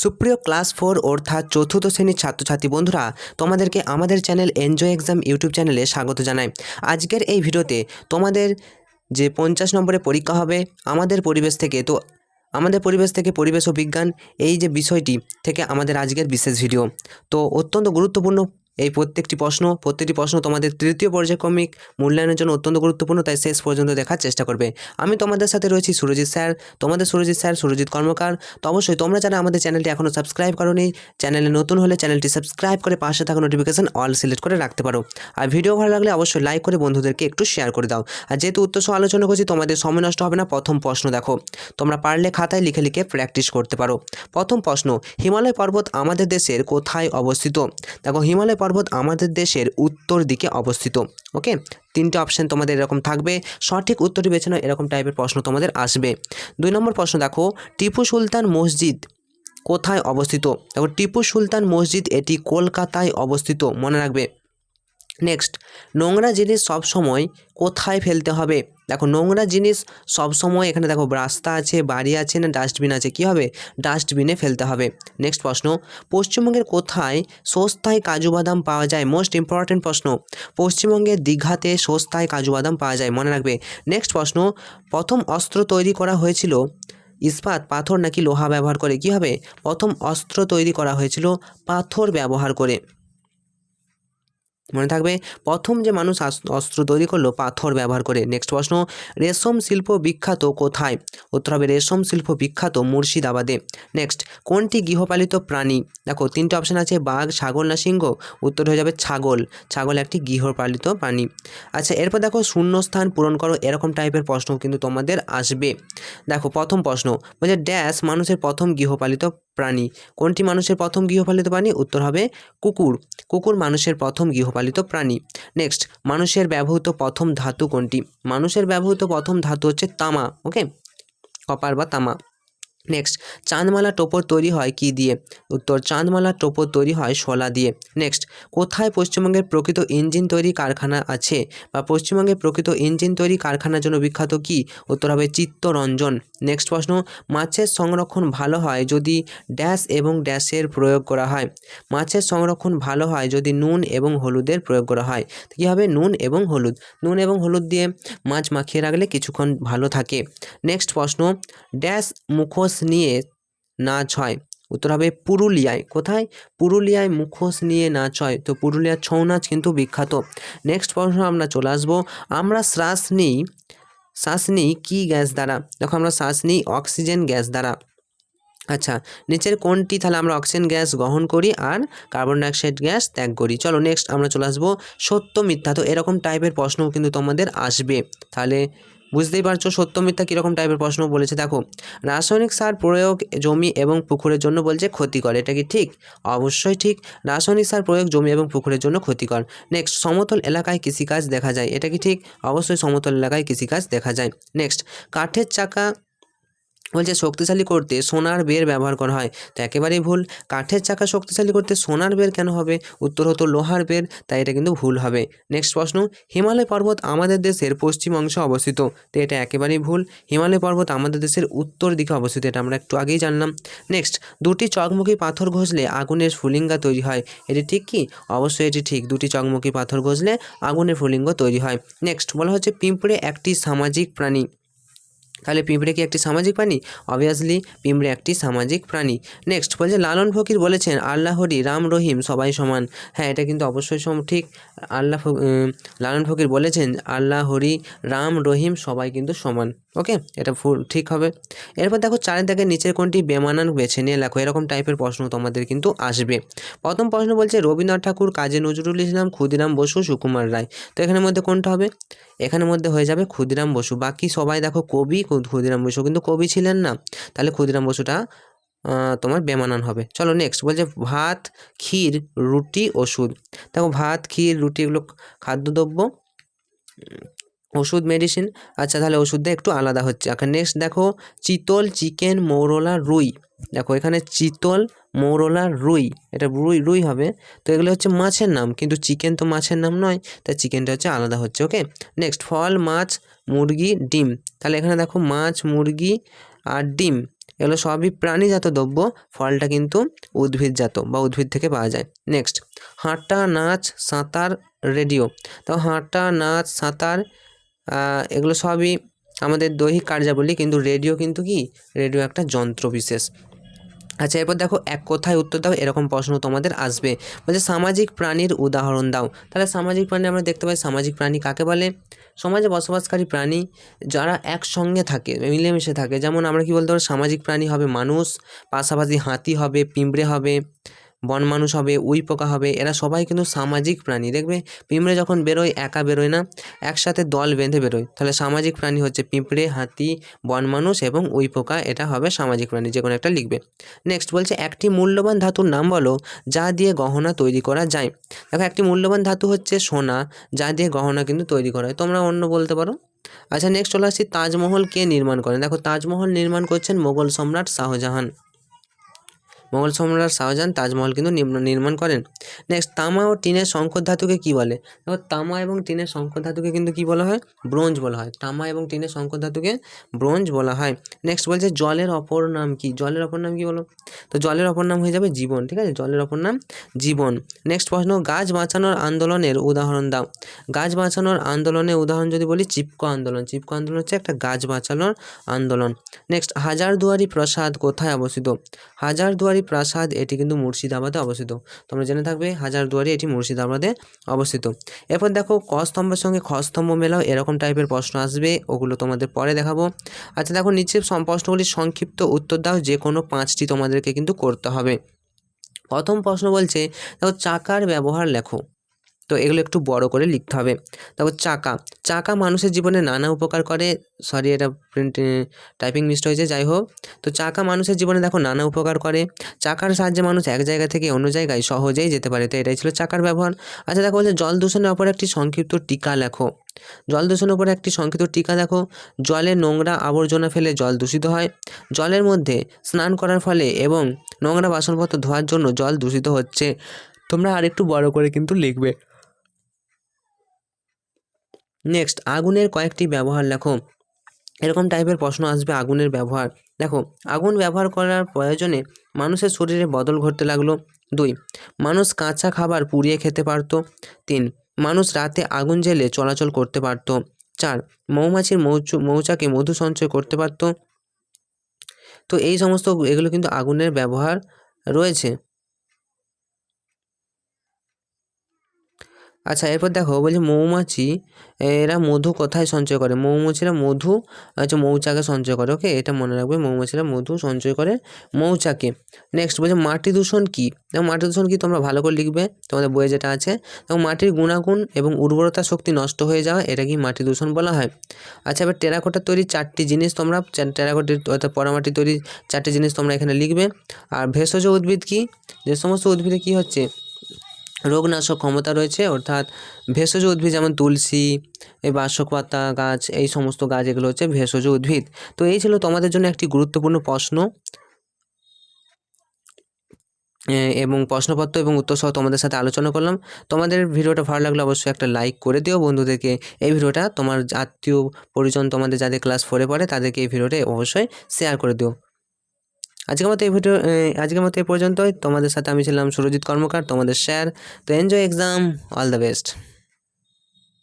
সুপ্রিয় class four অর্থাৎ চতুর্থ শ্রেণির ছাত্রছাত্রী বন্ধুরা, তোমাদেরকে আমাদের চ্যানেল এনজয় এক্সাম ইউটিউব চ্যানেলে স্বাগত জানাই। আজকের এই ভিডিওতে তোমাদের যে পঞ্চাশ নম্বরে পরীক্ষা হবে, আমাদের পরিবেশ থেকে তো আমাদের পরিবেশ থেকে পরিবেশ ও বিজ্ঞান, এই যে বিষয়টি থেকে আমাদের আজকের বিশেষ ভিডিও। তো অত্যন্ত গুরুত্বপূর্ণ এই প্রত্যেকটি প্রশ্ন প্রত্যেকটি প্রশ্ন তোমাদের তৃতীয় পর্যায়ক্রমিক মূল্যায়নের জন্য অত্যন্ত গুরুত্বপূর্ণ, তাই শেষ পর্যন্ত দেখার চেষ্টা করবে। আমি তোমাদের সাথে রয়েছি সুরজিৎ স্যার। তোমাদের সুরজিৎ স্যার, সুরজিৎ কর্মকার। তো অবশ্যই তোমরা যারা আমাদের চ্যানেলটি এখনও সাবস্ক্রাইব করোনি, চ্যানেলে নতুন হলে চ্যানেলটি সাবস্ক্রাইব করে পাশে থাকা নোটিফিকেশন অল সিলেক্ট করে রাখতে পারো। আর ভিডিও ভালো লাগলে অবশ্যই লাইক করে বন্ধুদেরকে একটু শেয়ার করে দাও। আর যেহেতু উত্তর সহ আলোচনা করছি, তোমাদের সময় নষ্ট হবে না, প্রথম প্রশ্ন দেখো। তোমরা পারলে খাতায় লিখে লিখে প্র্যাকটিস করতে পারো। প্রথম প্রশ্ন, হিমালয় পর্বত আমাদের দেশের কোথায় অবস্থিত? দেখো, হিমালয় আমাদের দেশের উত্তর দিকে অবস্থিত ওকে তিনটে অপশান তোমাদের এরকম থাকবে, সঠিক উত্তরটি বেছে নাও, এরকম টাইপের প্রশ্ন তোমাদের আসবে। দুই নম্বর প্রশ্ন দেখো, টিপু সুলতান মসজিদ কোথায় অবস্থিত? দেখো, টিপু সুলতান মসজিদ এটি কলকাতায় অবস্থিত, মনে রাখবে। নেক্সট নোংরা জিনিস সব সময় কোথায় ফেলতে হবে? দেখো, নোংরা জিনিস সব সময় এখানে দেখো, রাস্তা আছে, বাড়ি আছে, না ডাস্টবিন আছে, কি হবে? ডাস্টবিনে ফেলতে হবে। নেক্সট প্রশ্ন, পশ্চিমবঙ্গের কোথায় সস্তায় কাজু বাদাম পাওয়া যায়? মোস্ট ইম্পর্ট্যান্ট প্রশ্ন পশ্চিমবঙ্গের দীঘাতে সস্তায় কাজু বাদাম পাওয়া যায়, মনে রাখবে। নেক্সট প্রশ্ন, প্রথম অস্ত্র তৈরি করা হয়েছিল, ইস্পাত, পাথর নাকি লোহা ব্যবহার করে? কি হবে? প্রথম অস্ত্র তৈরি করা হয়েছিল, পাথর ব্যবহার করে। মনে থাকবে, প্রথম যে মানুষ অস্ত্র তৈরি করল, পাথর ব্যবহার করে। নেক্সট প্রশ্ন, রেশম শিল্প বিখ্যাত কোথায়? উত্তর হবে, রেশম শিল্প বিখ্যাত মুর্শিদাবাদে। নেক্সট কোনটি গৃহপালিত প্রাণী? দেখো, তিনটে অপশান আছে, বাঘ, ছাগল না সিংহ? উত্তর হয়ে যাবে, ছাগল। ছাগল একটি গৃহপালিত প্রাণী। আচ্ছা এরপর দেখো, শূন্যস্থান পূরণ করো, এরকম টাইপের প্রশ্ন কিন্তু তোমাদের আসবে। দেখো, প্রথম প্রশ্ন, বলছে ড্যাশ মানুষের প্রথম গৃহপালিত প্রাণী। কোনটি মানুষের প্রথম গৃহপালিত প্রাণী? উত্তর হবে কুকুর। কুকুর মানুষের প্রথম গৃহপালিত প্রাণী। নেক্সট মানুষের ব্যবহৃত প্রথম ধাতু কোনটি? মানুষের ব্যবহৃত প্রথম ধাতু হচ্ছে তামা ওকে কপার বা তামা। নেক্সট চাঁদমালা টোপর তৈরি হয় কি দিয়ে? উত্তর চাঁদমালা টোপর তৈরি হয় শোলা দিয়ে। নেক্সট কোথায় পশ্চিমবঙ্গের প্রকৃত ইঞ্জিন তৈরি কারখানা আছে? বা পশ্চিমবঙ্গের প্রকৃত ইঞ্জিন তৈরি কারখানার জন্য বিখ্যাত কি? উত্তর হবে চিত্তরঞ্জন। নেক্সট প্রশ্ন, মাছের সংরক্ষণ ভালো হয় যদি ড্যাশ এবং ড্যাশের প্রয়োগ করা হয়? মাছের সংরক্ষণ ভালো হয় যদি নুন এবং হলুদের প্রয়োগ করা হয়। কী হবে? নুন এবং হলুদ। নুন এবং হলুদ দিয়ে মাছ মাখিয়ে রাখলে কিছুক্ষণ ভালো থাকে। নেক্সট প্রশ্ন, ড্যাশ মুখোশ নিয়ে নাচ হয় উত্তর হবে পুরুলিয়ায়। কোথায়? পুরুলিয়ায় মুখোশ নিয়ে নাচ হয় তো পুরুলিয়ার ছৌ নাচ কিন্তু বিখ্যাত। নেক্সট প্রশ্ন আমরা চলে আসব। আমরা শ্বাস নিই। শ্বাস নিই কী গ্যাস দ্বারা? দেখো আমরা শ্বাস নিই অক্সিজেন গ্যাস দ্বারা। আচ্ছা নিচের কোনটি? তাহলে আমরা অক্সিজেন গ্যাস গ্রহণ করি আর কার্বন ডাইঅক্সাইড গ্যাস ত্যাগ করি। চলো নেক্সট আমরা চলে আসব সত্য মিথ্যা। তো এরকম টাইপের প্রশ্ন কিন্তু তোমাদের আসবে। তাহলে বুঝতেই পারছ সত্য মিথ্যা কীরকম টাইপের প্রশ্ন বলেছে। দেখো, রাসায়নিক সার প্রয়োগ জমি এবং পুকুরের জন্য বলছে ক্ষতিকর, এটা কি ঠিক? অবশ্যই ঠিক, রাসায়নিক সার প্রয়োগ জমি এবং পুকুরের জন্য ক্ষতিকর। নেক্সট সমতল এলাকায় কৃষিকাজ দেখা যায়, এটা কি ঠিক? অবশ্যই সমতল এলাকায় কৃষিকাজ দেখা যায়। নেক্সট কাঠের চাকা বলছে, শক্তিশালী করতে সোনার বের ব্যবহার করা হয়। তো একেবারেই ভুল। কাঠের চাকা শক্তিশালী করতে সোনার বের কেন হবে? উত্তর হতো, লোহার বের, তাই এটা কিন্তু ভুল হবে। নেক্সট প্রশ্ন, হিমালয় পর্বত আমাদের দেশের পশ্চিম অংশে অবস্থিত। তো এটা একেবারেই ভুল। হিমালয় পর্বত আমাদের দেশের উত্তর দিকে অবস্থিত, এটা আমরা একটু আগেই জানলাম। নেক্সট, দুটি চকমুখী পাথর ঘষলে আগুনের ফুলিঙ্গা তৈরি হয়। এটি ঠিক কি? অবশ্যই এটি ঠিক। দুটি চকমুখী পাথর ঘষলে আগুনের ফুলিঙ্গ তৈরি হয়। নেক্সট, বলা হচ্ছে পিঁপড়ে একটি সামাজিক প্রাণী। তাহলে পিঁপড়ে কি একটি সামাজিক প্রাণী? অবভিয়াসলি পিঁপড়ে একটি সামাজিক প্রাণী। নেক্সট বলছে লালন ফকির বলেছেন আল্লাহরি রাম রহিম, সবাই সমান। হ্যাঁ এটা কিন্তু অবশ্যই ঠিক। আল্লাহ লালন ফকির বলেছেন, আল্লাহ, হরি, রাম, রহিম সবাই কিন্তু সমান। ওকে এটা ফুল, ঠিক হবে। এরপর দেখো চারের দাগের নিচের কোনটি বেমানান বেছে নিয়ে লেখো। এরকম টাইপের প্রশ্ন তোমাদের কিন্তু আসবে। প্রথম প্রশ্ন বলছে, রবীন্দ্রনাথ ঠাকুর, কাজী নজরুল ইসলাম, ক্ষুদিরাম বসু, সুকুমার রায়। তো এখানের মধ্যে কোনটা হবে? এখানের মধ্যে হয়ে যাবে ক্ষুদিরাম বসু। বাকি সবাই দেখো কবি, ক্ষুদিরাম বসু। কিন্তু কবি ছিলেন না। তাহলে ক্ষুদিরাম বসুটা তোমার বেমানান হবে। চলো নেক্সট বলছে ভাত, ক্ষীর, রুটি, ওষুধ। দেখো ভাত, ক্ষীর, রুটি এগুলো খাদ্যদ্রব্য ওষুধ মেডিসিন আচ্ছা তাহলে ওষুধটা একটু আলাদা হচ্ছে। এখন নেক্সট দেখো চিতল চিকেন মৌরলা, রুই। দেখো এখানে চিতল, মৌরলা, রুই। এটা রুই রুই হবে। তো এগুলো হচ্ছে মাছের নাম, কিন্তু চিকেন তো মাছের নাম নয়, তাই চিকেনটা হচ্ছে আলাদা হচ্ছে ওকে নেক্সট ফল, মাছ, মুরগি, ডিম। তাহলে এখানে দেখো মাছ, মুরগি আর ডিম। এগুলো সবই প্রাণীজাত দ্রব্য, ফলটা কিন্তু উদ্ভিদজাত বা উদ্ভিদ থেকে পাওয়া যায়। নেক্সট হাঁটা, নাচ, সাঁতার রেডিও তো হাঁটা, নাচ, সাঁতার এগুলো সবই আমাদের দৈহিক কার্যাবলী, কিন্তু রেডিও কিন্তু কি? রেডিও একটা যন্ত্র বিশেষ। আচ্ছা এরপর দেখো, এক কথায় উত্তর দাও, এরকম প্রশ্ন তোমাদের আসবে। বলছে, সামাজিক প্রাণীর উদাহরণ দাও। তাহলে সামাজিক প্রাণী আমরা দেখতে পাই, সামাজিক প্রাণী কাকে বলে? সমাজে বসবাসকারী প্রাণী যারা একসঙ্গে থাকে, মিলেমিশে থাকে। যেমন আমরা কি বলতে পারি, সামাজিক প্রাণী হবে মানুষ, পাশাপাশি হাতি হবে, পিঁপড়ে হবে। বন মানুষ হবে, উই পোকা হবে, এরা সবাই কিন্তু সামাজিক প্রাণী। দেখবে, পিঁপড়ে যখন বেরোয়, একা বেরোয় না, একসাথে দল বেঁধে বেরোয়। তাহলে সামাজিক প্রাণী হচ্ছে পিঁপড়ে, হাতি, বন মানুষ এবং উই পোকা, এটা হবে সামাজিক প্রাণী যে কোনো একটা লিখবে। নেক্সট বলছে, একটি মূল্যবান ধাতুর নাম বলো, যা দিয়ে গহনা তৈরি করা যায়। দেখো, একটি মূল্যবান ধাতু হচ্ছে সোনা, যা দিয়ে গহনা কিন্তু তৈরি করা হয়। তোমরা অন্য বলতে পারো? আচ্ছা নেক্সট চলে আসছি, তাজমহল কে নির্মাণ করেন? দেখো, তাজমহল নির্মাণ করছেন মোগল সম্রাট শাহজাহান। মোগল সম্রাট শাহজাহান তাজমহল কিন্তু নির্ম- নির্মাণ করেন। নেক্সট তামা ও টিনের সংকর ধাতুকে কী বলে? দেখো, তামা এবং টিনের সংকর ধাতুকে কিন্তু কী বলা হয়? ব্রোঞ্জ বলা হয়। তামা এবং টিনের সংকর ধাতুকে ব্রোঞ্জ বলা হয়। নেক্সট বলছে জলের অপর নাম কি? জলের অপর নাম কি বলো? তো জলের অপর নাম হয়ে যাবে জীবন, ঠিক আছে? জলের অপর নাম জীবন। নেক্সট প্রশ্ন, গাছ বাঁচানোর আন্দোলনের উদাহরণ দাও। গাছ বাঁচানোর আন্দোলনের উদাহরণ যদি বলি, চিপকো আন্দোলন। চিপকো আন্দোলন হচ্ছে একটা গাছ বাঁচানোর আন্দোলন। নেক্সট হাজারদুয়ারি প্রাসাদ কোথায় অবস্থিত? হাজারদুয়ারি প্রাসাদ, এটি কিন্তু মুর্শিদাবাদে অবস্থিত। তোমরা জেনে থাকবে হাজারদুয়ারি এটি মুর্শিদাবাদে অবস্থিত। এরপর দেখো ক স্তম্ভের সঙ্গে খ স্তম্ভ মেলাও এরকম টাইপের প্রশ্ন আসবে, ওগুলো তোমাদের পরে দেখাবো। আচ্ছা দেখো নিচে প্রশ্নগুলির সংক্ষিপ্ত উত্তর দাও, যে কোনো পাঁচটি তোমাদেরকে কিন্তু করতে হবে। প্রথম প্রশ্ন বলছে, দেখো, চাকার ব্যবহার লেখো। তো এগুলো একটু বড় করে লিখতে হবে। তারপর চাকা। চাকা মানুষের জীবনে নানা উপকার করে। সরি এটা প্রিন্ট টাইপিং মিস্ট হয়েছে, যাই হোক। তো চাকা মানুষের জীবনে দেখো নানা উপকার করে। চাকার সাহায্যে মানুষ এক জায়গা থেকে অন্য জায়গায় সহজেই যেতে পারে। তো এটাই ছিল চাকার ব্যবহার। আচ্ছা দেখো বলছে জল দূষণের ওপর একটি সংক্ষিপ্ত টিকা লেখো। জল দূষণের উপর একটি সংক্ষিপ্ত টিকা দেখো। জলে নোংরা আবর্জনা ফেলে জল দূষিত হয়। জলের মধ্যে স্নান করার ফলে এবং নোংরা বাসনপত্র ধোয়ার জন্য জল দূষিত হচ্ছে। তোমরা আরেকটু বড় করে কিন্তু লিখবে। নেক্সট আগুনের কয়েকটি ব্যবহার লেখো। এরকম টাইপের প্রশ্ন আসবে আগুনের ব্যবহার। দেখো, আগুন ব্যবহার করার প্রয়োজনে মানুষের শরীরে বদল ঘটতে লাগল। দুই, মানুষ কাঁচা খাবার পুড়িয়ে খেতে পারতো। তিন, মানুষ রাতে আগুন জ্বেলে চলাচল করতে পারতো। চার, মৌমাছির মৌচু, মৌচাকে মধু সঞ্চয় করতে পারতো। তো এই সমস্ত এগুলো কিন্তু আগুনের ব্যবহার রয়েছে। আচ্ছা এরপর দেখো বলছে মৌমাছি, এরা মধু কোথায় সঞ্চয় করে? মৌমাছিরা মধু হচ্ছে মৌচাকে সঞ্চয় করে ওকে এটা মনে রাখবে, মৌমাছিরা মধু সঞ্চয় করে মৌচাকে। নেক্সট বলছে মাটি দূষণ কী? দেখো, মাটি দূষণ কী তোমরা ভালো করে লিখবে, তোমাদের বইয়ে যেটা আছে। এবং মাটির গুণাগুণ এবং উর্বরতা শক্তি নষ্ট হয়ে যাওয়া, এটা কি মাটি দূষণ বলা হয়? আচ্ছা এবার টেরাকোটার তৈরি চারটি জিনিস তোমরা টেরাকোটার অর্থাৎ পরামাটি তৈরি চারটি জিনিস তোমরা এখানে লিখবে। আর ভেষজ উদ্ভিদ কি? যে সমস্ত উদ্ভিদে কি হচ্ছে? রোগনাশক ক্ষমতা রয়েছে, অর্থাৎ ভেষজ উদ্ভিদ যেমন তুলসী, এই বাসক পাতা গাছ, এই সমস্ত গাছ এগুলো হচ্ছে ভেষজ উদ্ভিদ। তো এই ছিল তোমাদের জন্য একটি গুরুত্বপূর্ণ প্রশ্ন। এবং প্রশ্নপত্র এবং উত্তর সহ তোমাদের সাথে আলোচনা করলাম। তোমাদের ভিডিওটা ভালো লাগলে অবশ্যই একটা লাইক করে দিও। বন্ধুদেরকে এই ভিডিওটা তোমার আত্মীয় পরিজন তোমাদের যাদের ক্লাস ফোরে পড়ে তাদেরকে এই ভিডিওটা অবশ্যই শেয়ার করে দিও। আজকের মতো এই ভিডিও আজকের মতো এই পর্যন্তই। তোমাদের সাথে আমি ছিলাম সুরজিৎ কর্মকার, তোমাদের স্যার তো enjoy exam all the best